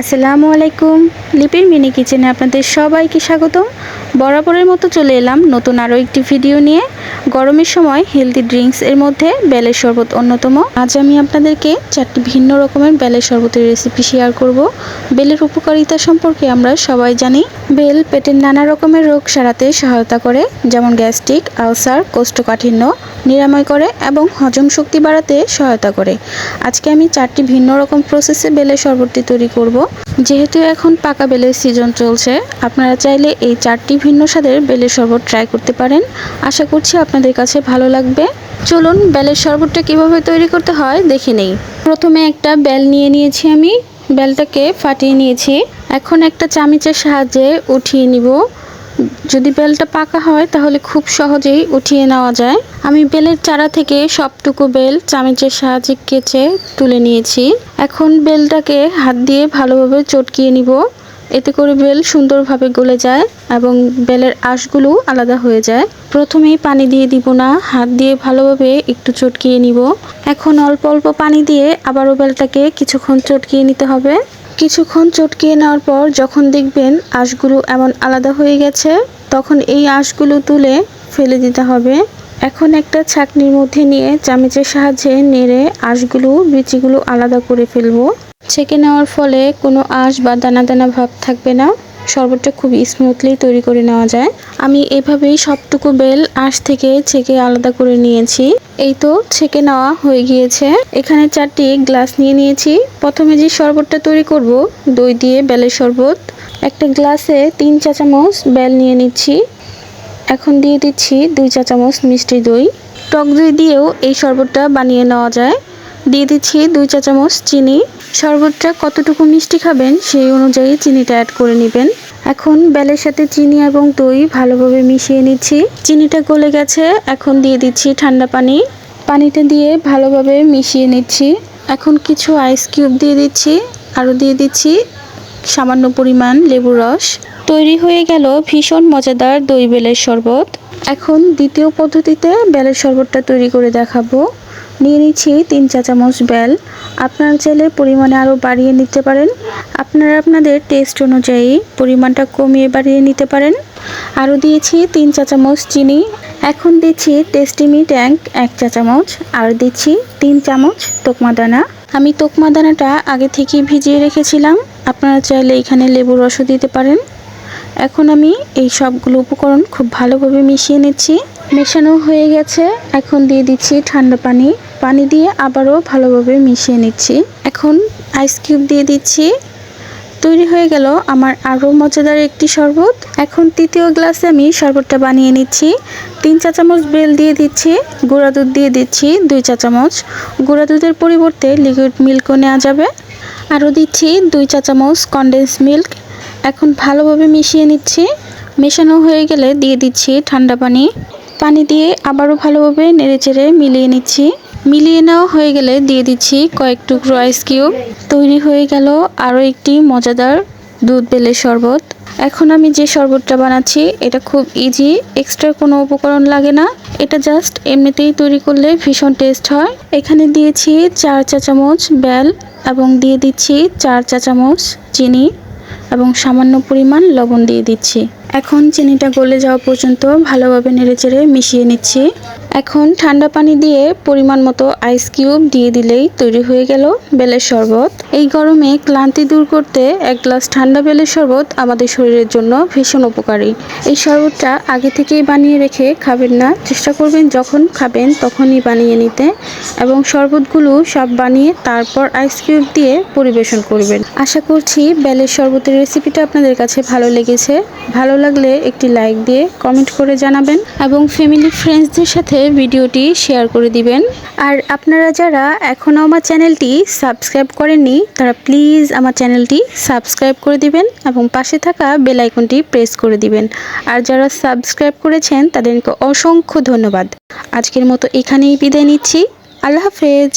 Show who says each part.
Speaker 1: আসসালামু আলাইকুম। লিপির মিনি কিচেনে আপনাদের সবাইকে স্বাগতম। বরাবরের মতো চলে এলাম নতুন আরও একটি ভিডিও নিয়ে। গরমের সময় হেলদি ড্রিঙ্কস এর মধ্যে বেলের শরবত অন্যতম। আজ আমি আপনাদেরকে চারটি ভিন্ন রকমের বেলের শরবতের রেসিপি শেয়ার করব। বেলের উপকারিতা সম্পর্কে আমরা সবাই জানি। বেল পেটের নানা রকমের রোগ সারাতে সহায়তা করে, যেমন গ্যাস্ট্রিক, আলসার, কোষ্ঠকাঠিন্য নিরাময় করে এবং হজম শক্তি বাড়াতে সহায়তা করে। আজকে আমি চারটি ভিন্ন রকম প্রসেসে বেলের শরবতটি তৈরি করব। যেহেতু এখন পাকা বেলের সিজন চলছে, আপনারা চাইলে এই চারটি ভিন্ন স্বাদের বেলের শরবত ট্রাই করতে পারেন। আশা করছি আপনাদের কাছে ভালো লাগবে। চলুন বেলের শরবতটা কীভাবে তৈরি করতে হয় দেখে নেই। প্রথমে একটা বেল নিয়ে নিয়েছি আমি। বেলটাকে ফাটিয়ে নিয়েছি। এখন একটা চামিচের সাহায্যে উঠিয়ে নিব। যদি বেলটা পাকা হয় তাহলে খুব সহজেই উঠিয়ে নেওয়া যায়। আমি বেলের চারা থেকে সবটুকু বেল চামচের সাহায্যে কেচে তুলে নিয়েছি। এখন বেলটাকে হাত দিয়ে ভালোভাবে চটকিয়ে নিব। এতে করে বেল সুন্দরভাবে গলে যায় এবং বেলের আঁশগুলো আলাদা হয়ে যায়। প্রথমেই পানি দিয়ে দিব না, হাত দিয়ে ভালোভাবে একটু চটকিয়ে নিব। এখন অল্প অল্প পানি দিয়ে আবারও বেলটাকে কিছুক্ষণ চটকিয়ে নিতে হবে। কিছুক্ষণ চটকিয়ে নেওয়ার পর যখন দেখবেন আঁশগুলো এমন আলাদা হয়ে গেছে, তখন এই আঁশগুলো তুলে ফেলে দিতে হবে। এখন একটা ছাকনির মধ্যে নিয়ে চামচের সাহায্যে নেড়ে আঁশগুলো, বিচিগুলো আলাদা করে ফেলব। ছেঁকে নেওয়ার ফলে কোনো আঁশ বা দানা দানা ভাব থাকবে না। শরবতটা খুব স্মুথলি তৈরি করে নেওয়া যায়। আমি এভাবেই সবটুকু বেল আঁশ থেকে ছেঁকে আলাদা করে নিয়েছি। এই তো ছেঁকে নেওয়া হয়ে গিয়েছে। এখানে চারটি গ্লাস নিয়ে নিয়েছি। প্রথমে যে শরবতটা তৈরি করব, দই দিয়ে বেলের শরবত। একটা গ্লাসে তিন চা চামচ বেল নিয়ে নিচ্ছি। এখন দিয়ে দিচ্ছি দুই চা চামচ মিষ্টি দই। টক দই দিয়েও এই শরবতটা বানিয়ে নেওয়া যায়। দিয়ে দিচ্ছি দুই চা চামচ চিনি। শরবতটা কতটুকু মিষ্টি খাবেন সেই অনুযায়ী চিনিটা অ্যাড করে নেবেন। এখন বেলের সাথে চিনি এবং দই ভালোভাবে মিশিয়ে নিচ্ছি। চিনিটা গলে গেছে, এখন দিয়ে দিচ্ছি ঠান্ডা পানি। পানিটা দিয়ে ভালোভাবে মিশিয়ে নিচ্ছি। এখন কিছু আইস কিউব দিয়ে দিচ্ছি। আরও দিয়ে দিচ্ছি সামান্য পরিমাণ লেবু রস। তৈরি হয়ে গেল ভীষণ মজাদার দই বেলের শরবত। এখন দ্বিতীয় পদ্ধতিতে বেলের শরবতটা তৈরি করে দেখাবো। নিয়ে নিচ্ছি তিন চা চামচ বেল। আপনার চাইলে পরিমাণে আরও বাড়িয়ে নিতে পারেন। আপনারা আপনাদের টেস্ট অনুযায়ী পরিমাণটা কমিয়ে বাড়িয়ে নিতে পারেন। আরও দিয়েছি তিন চা চামচ চিনি। এখন দিচ্ছি টেস্টি মি ট্যাঙ্ক এক চা চামচ। আর দিচ্ছি তিন চামচ তোকমা দানা। আমি তোকমা দানাটা আগে থেকেই ভিজিয়ে রেখেছিলাম। আপনারা চাইলে এখানে লেবুর রসও দিতে পারেন। এখন আমি এই সবগুলো উপকরণ খুব ভালোভাবে মিশিয়ে নিচ্ছি। মেশানো হয়ে গেছে। এখন দিয়ে দিচ্ছি ঠান্ডা পানি। পানি দিয়ে আবারও ভালোভাবে মিশিয়ে নিচ্ছি। এখন আইস কিউব দিয়ে দিচ্ছি। তৈরি হয়ে গেল আমার আরও মজাদার একটি শরবত। এখন তৃতীয় গ্লাসে আমি শরবতটা বানিয়ে নিচ্ছি। তিন চা চামচ বেল দিয়ে দিচ্ছি। গুঁড়া দুধ দিয়ে দিচ্ছি দুই চা চামচ। গুঁড়া দুধের পরিবর্তে লিকুইড মিল্কও নেওয়া যাবে। আরও দিচ্ছি দুই চা চামচ কনডেন্স মিল্ক এখন ভালোভাবে মিশিয়ে নিচ্ছি। মেশানো হয়ে গেলে দিয়ে দিচ্ছি ঠান্ডা পানি। পানি দিয়ে আবারও ভালোভাবে নেড়েচেড়ে মিলিয়ে নিচ্ছি। মিলিয়ে নেওয়া হয়ে গেলে দিয়ে দিচ্ছি কয়েক টুকরো আইস কিউব তৈরি হয়ে গেল আরও একটি মজাদার দুধ বেলের শরবত। এখন আমি যে শরবতটা বানাচ্ছি, এটা খুব ইজি এক্সট্রা কোনো উপকরণ লাগে না। এটা জাস্ট এমনিতেই তৈরি করলে ভীষণ টেস্ট হয়। এখানে দিয়েছি চার চা চামচ বেল এবং দিয়ে দিচ্ছি চার চা চামচ চিনি। এবং সামান্য পরিমাণ লবণ দিয়ে দিচ্ছি। এখন চিনিটা গলে যাওয়া পর্যন্ত ভালোভাবে নেড়েচেড়ে মিশিয়ে নিচ্ছি। এখন ঠান্ডা পানি দিয়ে পরিমাণ মতো আইস কিউব দিয়ে দিলেই তৈরি হয়ে গেল বেলের শরবত। এই গরমে ক্লান্তি দূর করতে এক গ্লাস ঠান্ডা বেলের শরবত আমাদের শরীরের জন্য ভীষণ উপকারী। এই শরবতটা আগে থেকেই বানিয়ে রেখে খাবেন না, চেষ্টা করবেন যখন খাবেন তখনই বানিয়ে নিতে এবং শরবতগুলো সব বানিয়ে তারপর আইস কিউব দিয়ে পরিবেশন করবেন। আশা করছি বেলের শরবতের রেসিপিটা আপনাদের কাছে ভালো লেগেছে। ভালো লাগলে একটি লাইক দিয়ে কমেন্ট করে জানাবেন এবং ফ্যামিলি ফ্রেন্ডসদের সাথে ভিডিওটি শেয়ার করে দিবেন। আর আপনারা যারা এখনও আমার চ্যানেলটি সাবস্ক্রাইব করেননি, তারা প্লিজ আমার চ্যানেলটি সাবস্ক্রাইব করে দিবেন এবং পাশে থাকা বেল আইকনটি প্রেস করে দিবেন। আর যারা সাবস্ক্রাইব করেছেন, তাদেরকে অসংখ্য ধন্যবাদ। আজকের মতো এখানেই বিদায় নিচ্ছি। আল্লাহ হাফেজ।